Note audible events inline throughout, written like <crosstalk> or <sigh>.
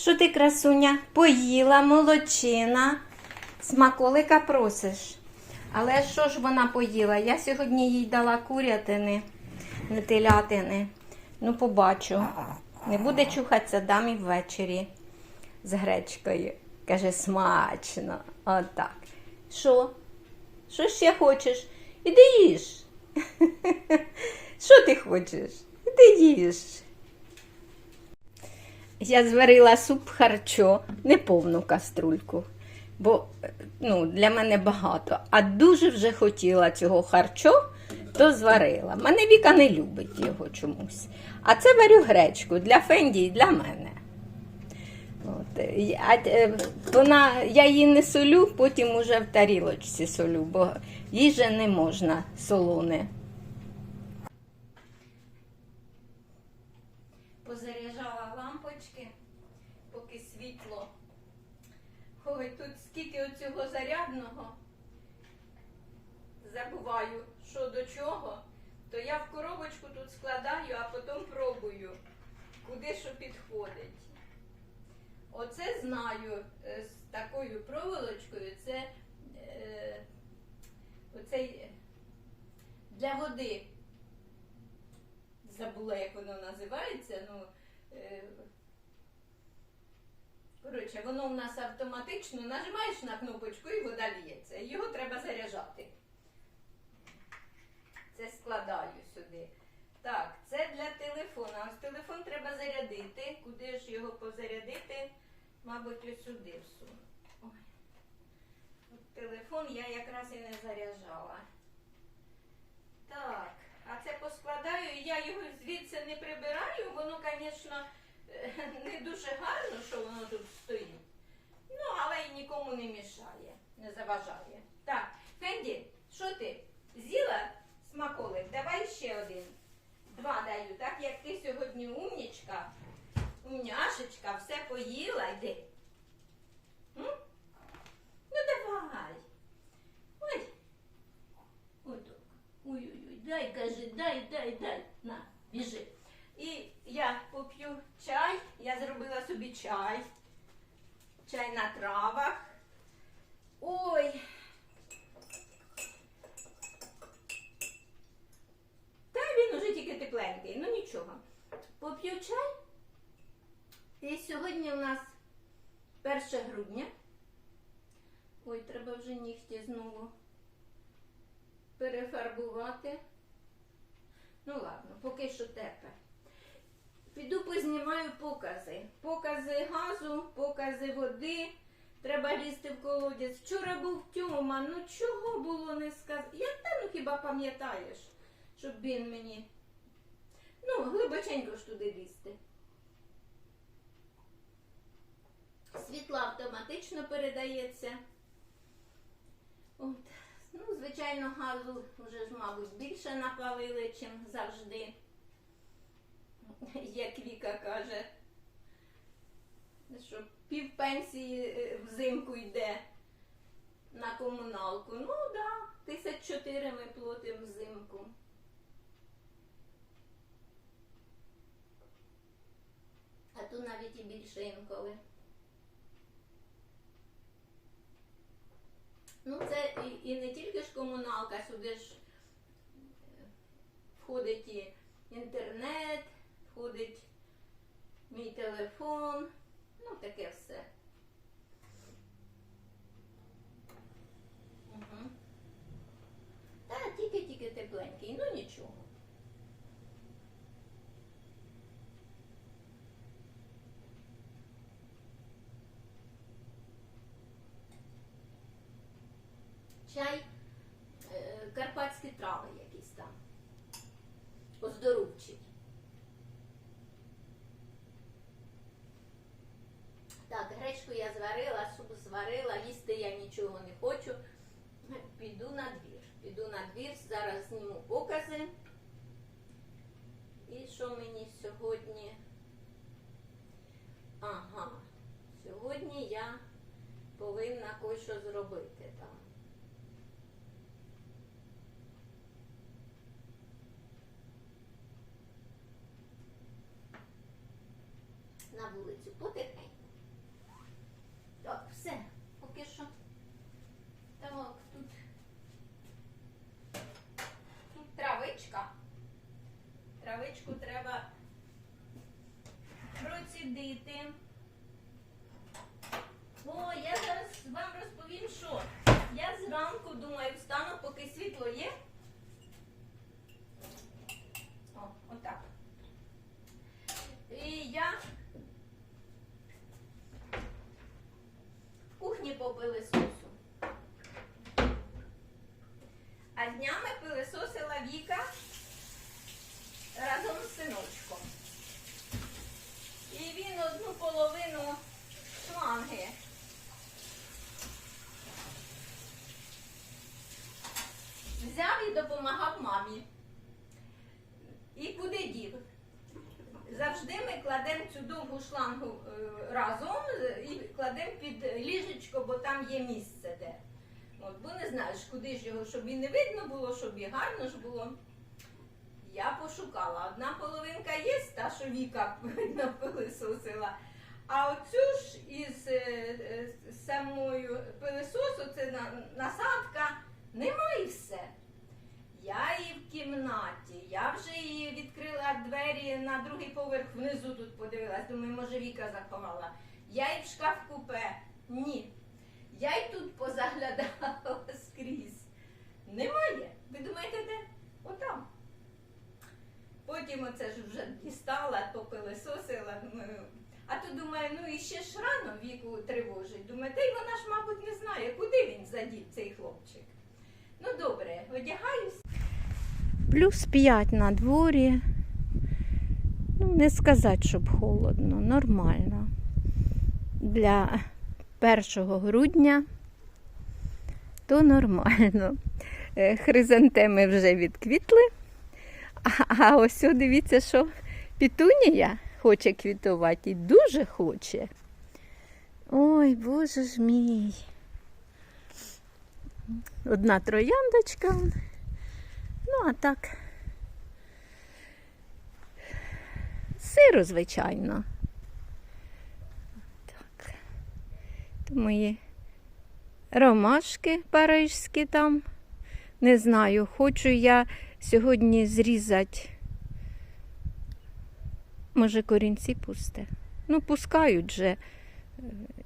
Що ти, красуня, поїла, молодчина, смаколика просиш. Але що ж вона поїла? Я сьогодні їй дала курятини, не телятини. Ну, побачу. Не буде чухатися, дам і ввечері з гречкою. Каже, смачно. Отак. Що? Що ще хочеш? Іди їж. <laughs> Що ти хочеш? Іди їж. Я зварила суп харчо, не повну каструльку, бо ну, для мене багато. А дуже вже хотіла цього харчо, то зварила. Мене Віка не любить його чомусь. А це варю гречку для Фенді і для мене. От, е, вона, я її не солю, потім уже в тарілочці солю, бо їжі не можна солоне. Позаряджала лампочки, поки світло. Ой, тут скільки оцього зарядного. Забуваю, що до чого, то я в коробочку тут складаю, а потім пробую, куди що підходить. Оце знаю е, з такою проволочкою, це е, оцей для води. Забула, як воно називається. Ну, е, коротше, воно в нас автоматично нажимаєш на кнопочку і вода ліється. Його треба заряджати. Це складаю сюди. Так, це для телефона. Ось телефон треба зарядити. Куди ж його позарядити? Мабуть, ось сюди всуну. Ой. Телефон я якраз і не заряджала. Так, а це поскладаю, я його звідси не прибираю, воно, звісно, <laughs> не дуже гарно, що воно тут стоїть. Ну, але й нікому не мішає, не заважає. Так, Фенді, що ти? З'їла смаколик? Давай ще один. Два даю, так як ти сьогодні умнічка, умняшечка, все поїла, йди. М? Ну давай. Ой. Отак. Ой-ой-ой, дай, каже, дай, дай, дай. На, біжи. І я поп'ю чай, я зробила собі чай. Чай на травах. Ой. Та він уже тільки тепленький, ну нічого. Поп'ю чай. І сьогодні у нас 1 грудня. Ой, треба вже нігті знову перефарбувати. Ну ладно, поки що тепер. Піду познімаю покази. Покази газу, покази води. Треба лізти в колодязь. Вчора був Тьома, ну чого було не сказати? Як та ну хіба пам'ятаєш, щоб він мені. Ну, глибоченько ж туди лізти. Світло автоматично передається. От. Ну, звичайно, газу вже ж, мабуть, більше напалили, чим завжди. <laughs> Як Віка каже, що пів пенсії е, взимку йде на комуналку. Ну так, да, тисяч чотири ми платимо взимку. А то навіть і більше інколи. Ну, це і, і не тільки ж комуналка, сюди ж е, входить і інтернет, входить мій телефон, ну таке все. Угу. Та тільки-тільки тепленький, ну нічого. чай, е, карпатські трави якісь там. Оздоровчий. Так, гречку я зварила, їсти я нічого не хочу. Піду на двір. Піду на двір, зараз зніму покази. І що мені сьогодні? Ага, сьогодні я повинна кое-що зробити там. на вулицю потихеньку. зарядити. О, я зараз вам розповім, що я зранку думаю, встану, поки світло є. О, отак. І я в кухні попили сосу. А днями пилисосила Віка разом з синочком. І він одну половину шланги взяв і допомагав мамі. І куди дів? Завжди ми кладемо цю довгу шлангу е, разом е, і кладемо під ліжечко, бо там є місце. От, бо не знаєш, куди ж його, щоб і не видно було, щоб і гарно ж було. Я пошукала. Одна половинка є, та, що Віка <laughs> видно пилисосила. А оцю ж із е, е, самою пилисосу, це на, насадка, немає все. Я її в кімнаті, я вже її відкрила двері на другий поверх внизу тут подивилась. Думаю, може Віка заховала. Я її в шкаф купе. Ні. Я й тут позаглядала <laughs> скрізь. Немає. Ви думаєте, де? Отам. Потім оце ж вже дістала, попилисосила. А то думаю, ну і ще ж рано віку тривожить. Думаю, та й вона ж, мабуть, не знає, куди він задів цей хлопчик. Ну добре, одягаюсь. Плюс 5 на дворі. Ну, не сказати, щоб холодно, нормально. Для 1 грудня то нормально. Е, Хризантеми вже відквітли. А, ось дивіться, що пітунія хоче квітувати і дуже хоче. Ой, боже ж мій. Одна трояндочка. Ну, а так. Сиро, звичайно. То мої ромашки парижські там. Не знаю, хочу я сьогодні зрізати. Може, корінці пусте. Ну, пускають же е,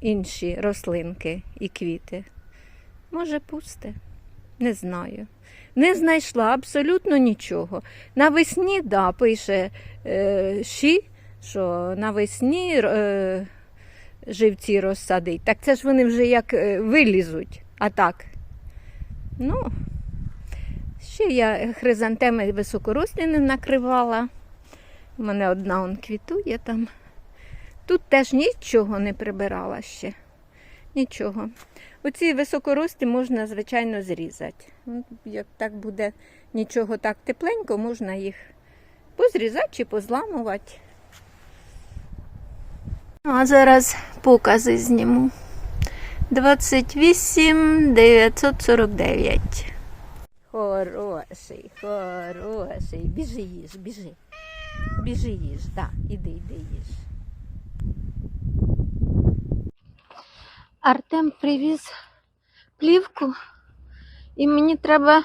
інші рослинки і квіти. Може, пусте. Не знаю. Не знайшла абсолютно нічого. Навесні, да, пише е, Ші, що навесні е, живці розсадить. Так це ж вони вже як е, вилізуть. А так. Ну, ще я хризантеми високорослі не накривала. У мене одна он квітує там. Тут теж нічого не прибирала ще. Нічого. Оці високорості можна, звичайно, зрізати. Ну, Як так буде нічого так тепленько, можна їх позрізати чи позламувати. А зараз покази зніму. 28 949. Хороший, хороший. Біжи їж, біжи. Біжи їж, так, да. іди, іди їж. Артем привіз плівку, і мені треба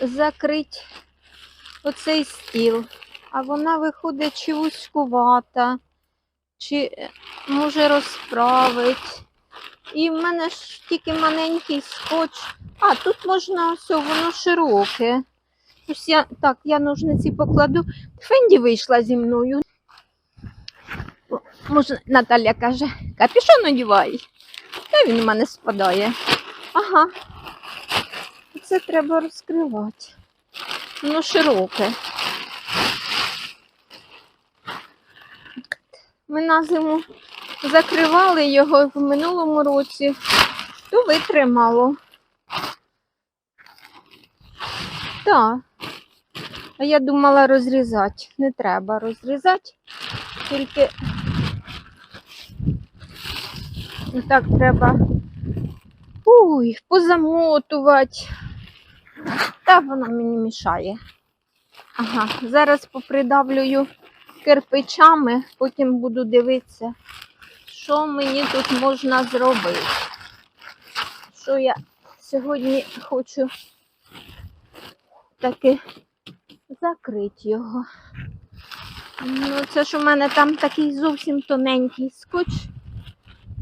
закрити оцей стіл. А вона виходить чи вузькувата, чи е, може розправить. І в мене ж тільки маленький скотч. А, тут можна все, воно широке. Ось я, так, я ножниці покладу. Фенді вийшла зі мною. Може, Наталя каже, капюшон одівай. Та він у мене спадає. Ага. Це треба розкривати. Воно широке. Ми на зиму закривали його в минулому році, то витримало. Так. А я думала розрізати. Не треба розрізати, тільки так треба уй, позамотувати. Та вона мені мішає. Ага, зараз попридавлюю кирпичами, потім буду дивитися, що мені тут можна зробити. Що я сьогодні хочу таки закрити його. Ну, це ж у мене там такий зовсім тоненький скотч.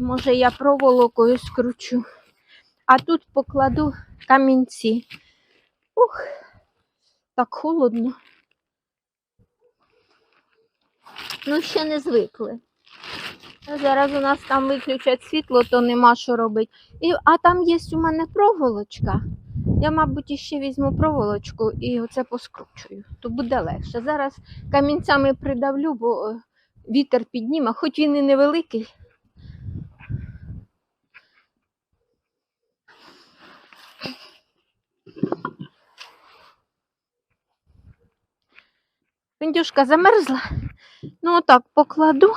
Може, я проволокою скручу. А тут покладу камінці. Ух, так холодно. Ну, ще не звикли. Ну, Зараз у нас там виключать світло, то нема що робити. І, а там є у мене проволочка. Я, мабуть, іще візьму проволочку і оце поскручую. То буде легше. Зараз камінцями придавлю, бо е, вітер підніме, хоч він і невеликий. Піндюшка замерзла. Ну, отак покладу.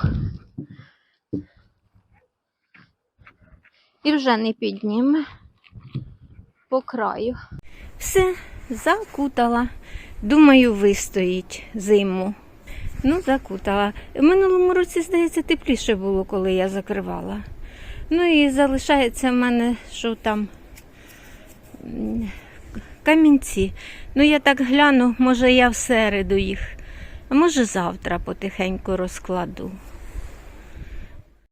І вже не підніме по краю. Все, закутала. Думаю, вистоїть зиму. Ну, закутала. В минулому році, здається, тепліше було, коли я закривала. Ну і залишається в мене, що там камінці. Ну, я так гляну, може, я в середу їх, а може завтра потихеньку розкладу.